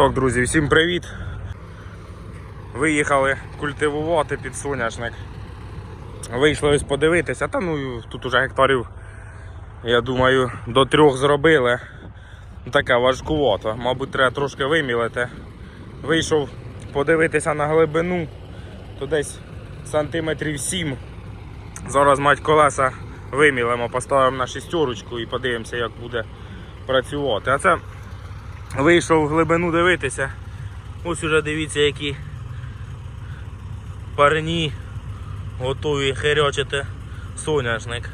Так, друзі, всім привіт. Виїхали культивувати під соняшник. Вийшли ось подивитися, та ну тут уже гектарів, я думаю, до трьох зробили. Таке важкувато. Мабуть, треба трошки вимілити. Вийшов подивитися на глибину, то десь сантиметрів 7. Зараз мать колеса вимілимо, поставимо на шістерочку і подивимося, як буде працювати. А це вийшов в глибину дивитися. Ось уже дивіться, які парні готові херячити соняшник.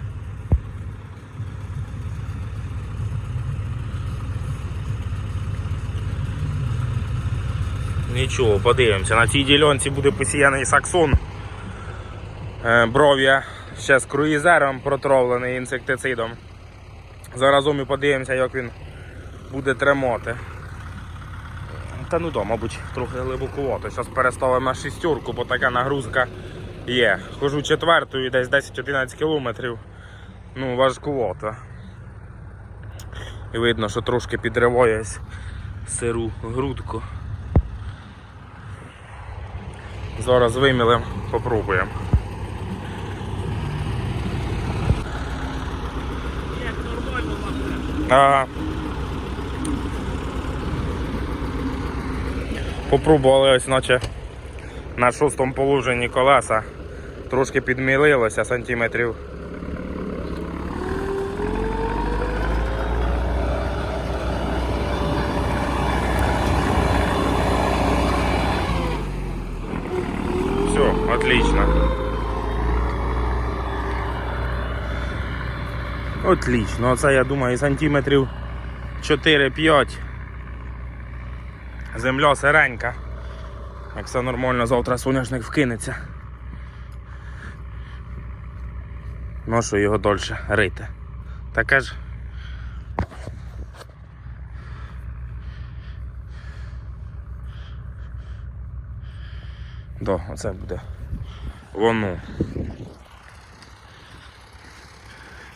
Нічого, подивимося. На цій ділянці буде посіяний саксон. Е, Бров'я ще з круїзером протравлений інсектицидом. Заразом і подивимося, як він буде тримати. Та ну то, мабуть, трохи глибокувато. Зараз переставимо на шістерку, бо така нагрузка є. Хожу четвертою, десь 10-11 кілометрів. Ну, важкувато. І видно, що трошки підриває ось сиру грудку. Зараз вимілимо, попробуємо. Ага. Попробували ось наче на шостому положенні колеса. Трошки підмілилося сантиметрів. Все, отлично. Отлично, оце я думаю сантиметрів 4-5. Земля сиренька. Як все нормально, завтра соняшник вкинеться. Ну його дольше рити. Таке ж. Да, оце буде воно.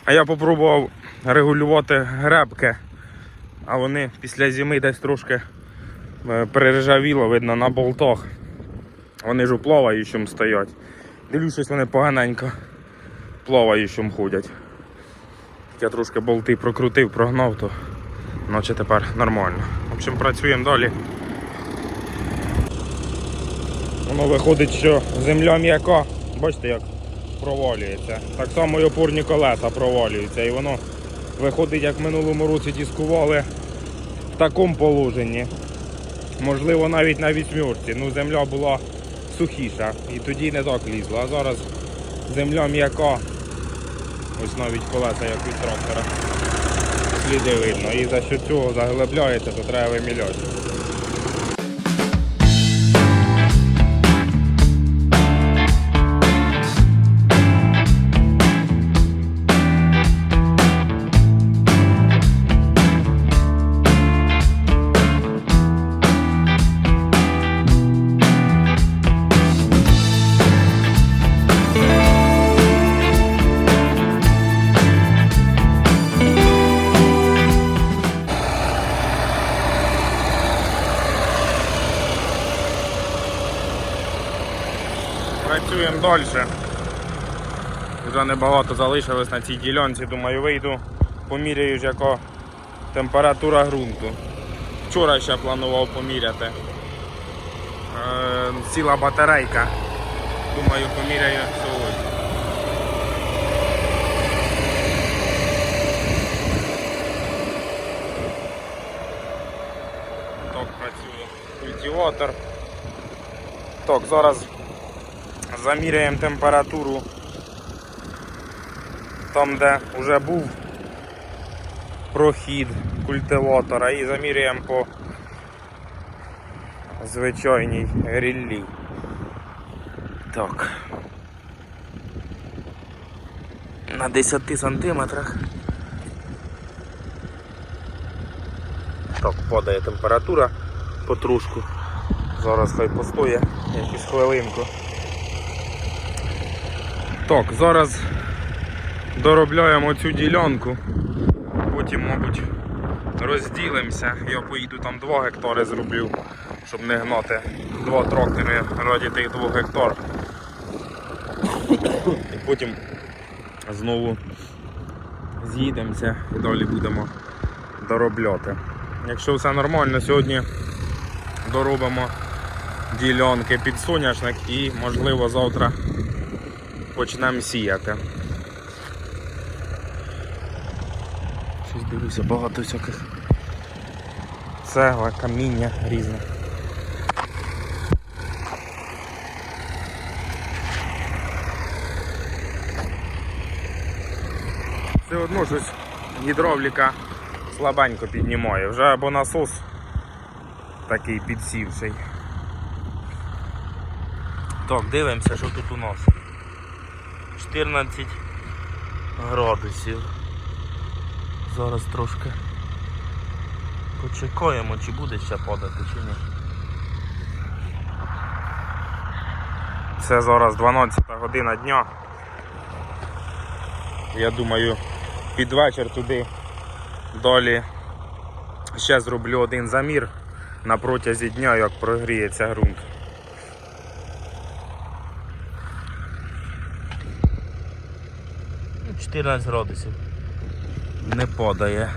А я попробував регулювати гребки, а вони після зими десь трошки перержавіло, видно, на болтах. Вони ж у плаваючому стоять. Дивлюсь, вони поганенько плаваючим ходять. Я трошки болти прокрутив, прогнав, то наче тепер нормально. В общем, працюємо далі. Воно виходить, що земля м'яка, бачите як провалюється. Так само і опорні колеса провалюються. І воно виходить, як в минулому році дискували в такому положенні. Можливо, навіть на вісьмірці. Ну, земля була сухіша і тоді не так лізла. А зараз земля м'яка. Ось навіть колеса, як від трактора. Сліди видно. І за що цього заглибляється, то треба виміляти. Працюємо далі. Вже небагато залишилось на цій ділянці, думаю, вийду, поміряю, яка температура ґрунту. Вчора ще планував поміряти. Е, ціла батарейка. Думаю, поміряю сьогодні. Так працює культиватор. Так, зараз заміряємо температуру там, де вже був прохід культиватора і заміряємо по звичайній гріллі. Так. На 10 сантиметрах. Так, падає температура потрошку. Зараз хай постоє якусь хвилинку. Так, зараз доробляємо цю ділянку. Потім, мабуть, розділимося. Я поїду там 2 гектари зроблю, щоб не гнати два трактори раді тих 2 гектар. І потім знову з'їдемося і далі будемо доробляти. Якщо все нормально, сьогодні доробимо ділянки під соняшник і можливо завтра почнемо сіяти. Щось дивлюся, багато всяких цегла, каміння різне. Все одно щось гідравліка слабенько піднімає. Вже або насос такий підсівший. Так, дивимося, що тут у нас. 14 градусів. Зараз трошки почекаємо, чи буде ще падати, чи ні. Це зараз 12 година дня. Я думаю, під вечір туди далі ще зроблю один замір на протязі дня, як прогріється ґрунт. 14 градусів. Не падає.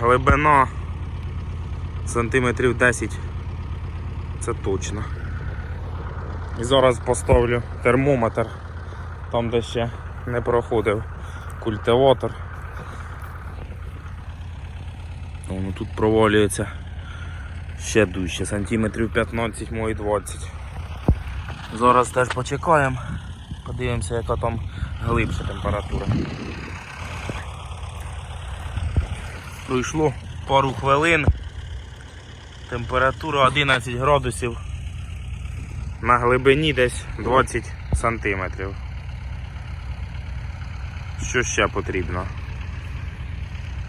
Глибина сантиметрів 10. Це точно. І зараз поставлю термометр там, де ще не проходив культиватор. Воно тут провалюється ще дужче, сантиметрів 15, мої 20. Зараз теж почекаємо, подивимося, яка там глибша температура. Пройшло пару хвилин. Температура 11 градусів. На глибині десь 20 сантиметрів. Що ще потрібно?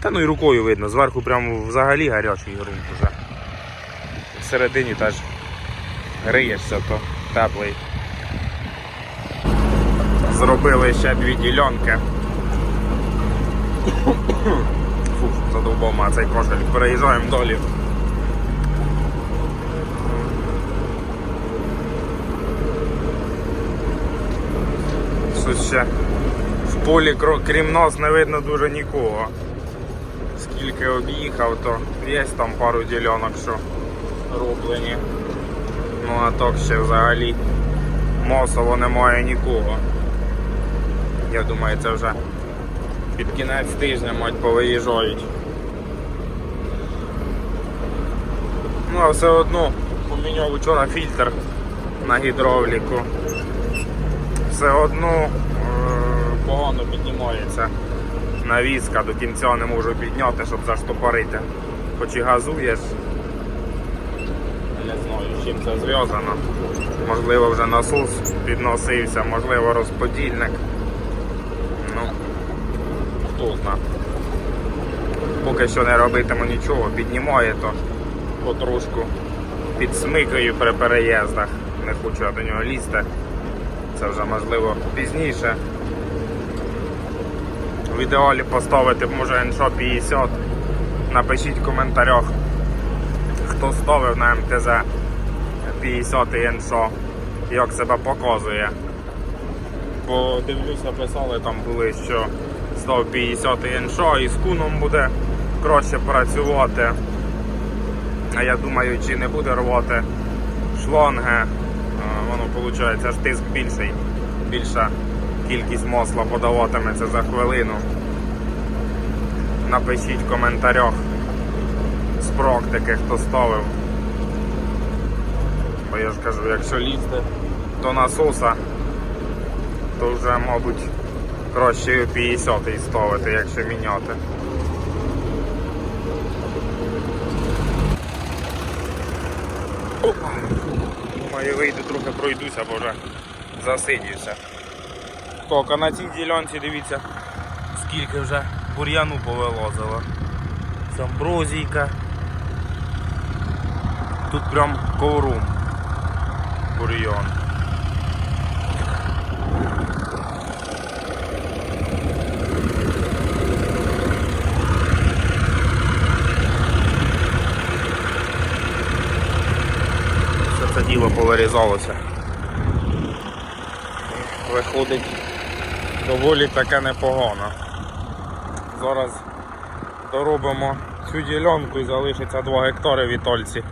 Та ну і рукою видно, зверху прямо взагалі гарячий ґрунт уже. Всередині теж гриєшся, то теплий. Зробили ще дві ділянки. Фух, задовбав мене цей кошель. Переїжджаємо далі. Щось ще в полі, крім нас, не видно дуже нікого. Скільки об'їхав, то є там пару ділянок, що роблені. Ну а так ще взагалі масово немає нікого. Я думаю, це вже під кінець тижня мать повиїжджають. Ну а все одно поміняв вчора фільтр на гідравліку. Все одно е, погано піднімається навіска, до кінця не можу підняти, щоб заштопорити. Хоч і газуєш. Не знаю, з чим це зв'язано. Можливо вже насос підносився, можливо розподільник. Ну, хто зна. Поки що не робитиму нічого, піднімає то потрошку підсмикаю при переїздах. Не хочу я до нього лізти. Це вже можливо пізніше. В ідеалі поставити може НШО 50. Напишіть в коментарях, хто ставив на МТЗ 50 НШО, як себе показує. Бо дивлюся, писали там були, що став 50 НШО і з куном буде краще працювати. А я думаю, чи не буде рвати шланги, воно виходить аж тиск більший, більша кількість масла подаватиметься за хвилину. Напишіть в коментарях з практики, хто ставив. Бо я ж кажу, якщо лізти до насоса, то вже, мабуть, краще 50 ставити, якщо міняти. Опа. Думаю, вийду трохи пройдуся, бо вже засидівся. Так, на цій ділянці дивіться, скільки вже бур'яну повилазило. Самброзійка. амброзійка. Тут прям коврум бур'ян. Це діло повирізалося. Виходить доволі таке непогано. Зараз доробимо цю ділянку і залишиться 2 гектари в Ітольці.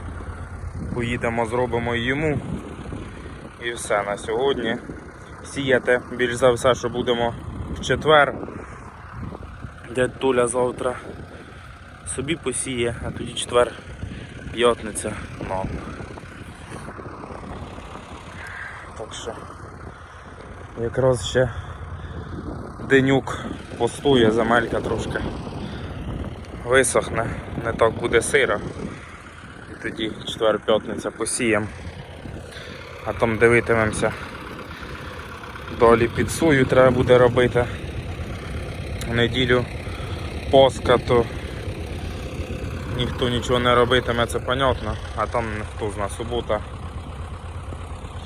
Поїдемо, зробимо йому. І все на сьогодні. Сіяти більш за все, що будемо в четвер. Дядь Туля завтра собі посіє, а тоді четвер п'ятниця нам. Так що якраз ще денюк постує, земелька трошки висохне, не так буде сиро. І тоді четвер-п'ятниця посіємо. А там дивитимемося. Далі під сою треба буде робити. В неділю поска, то ніхто нічого не робитиме, це понятно, а там хто зна субота.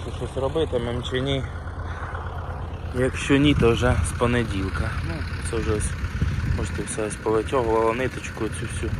Чи щось робитимемо чи ні. Якщо ні, то вже з понеділка. Ну, це вже ось, можете все ось повитягувало ниточку цю всю.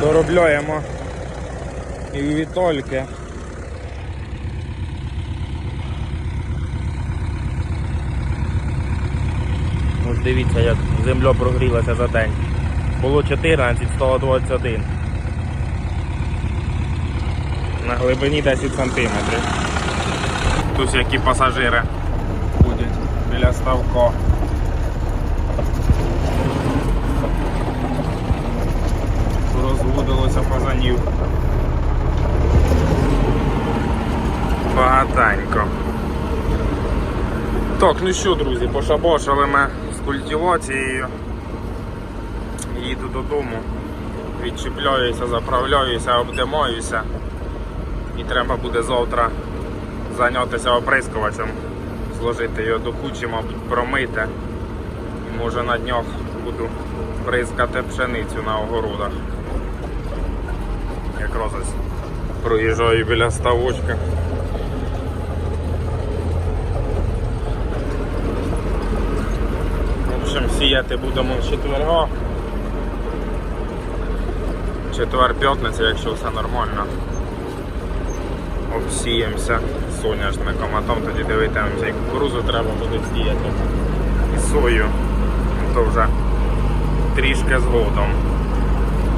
Доробляємо і Вітольки. Ось дивіться, як земля прогрілася за день. Було 14, стало 21. На глибині 10 сантиметрів. Тут які пасажири будуть біля ставка. Розводилося фазанів. Багатенько. Так, ну що, друзі, пошабошили ми з культивацією. Їду додому, відчіпляюся, заправляюся, обдимаюся. І треба буде завтра зайнятися оприскувачем, зложити його до кучі, мабуть, промити. І може на днях буду прискати пшеницю на огородах. Якраз ось проїжджаю біля ставочка. В общем, сіяти будемо з четверга. Четвер п'ятниця, якщо все нормально. Обсіємося соняшником, а там тоді дивитимемося, і кукурузу треба буде сіяти. І сою. То вже трішки згодом.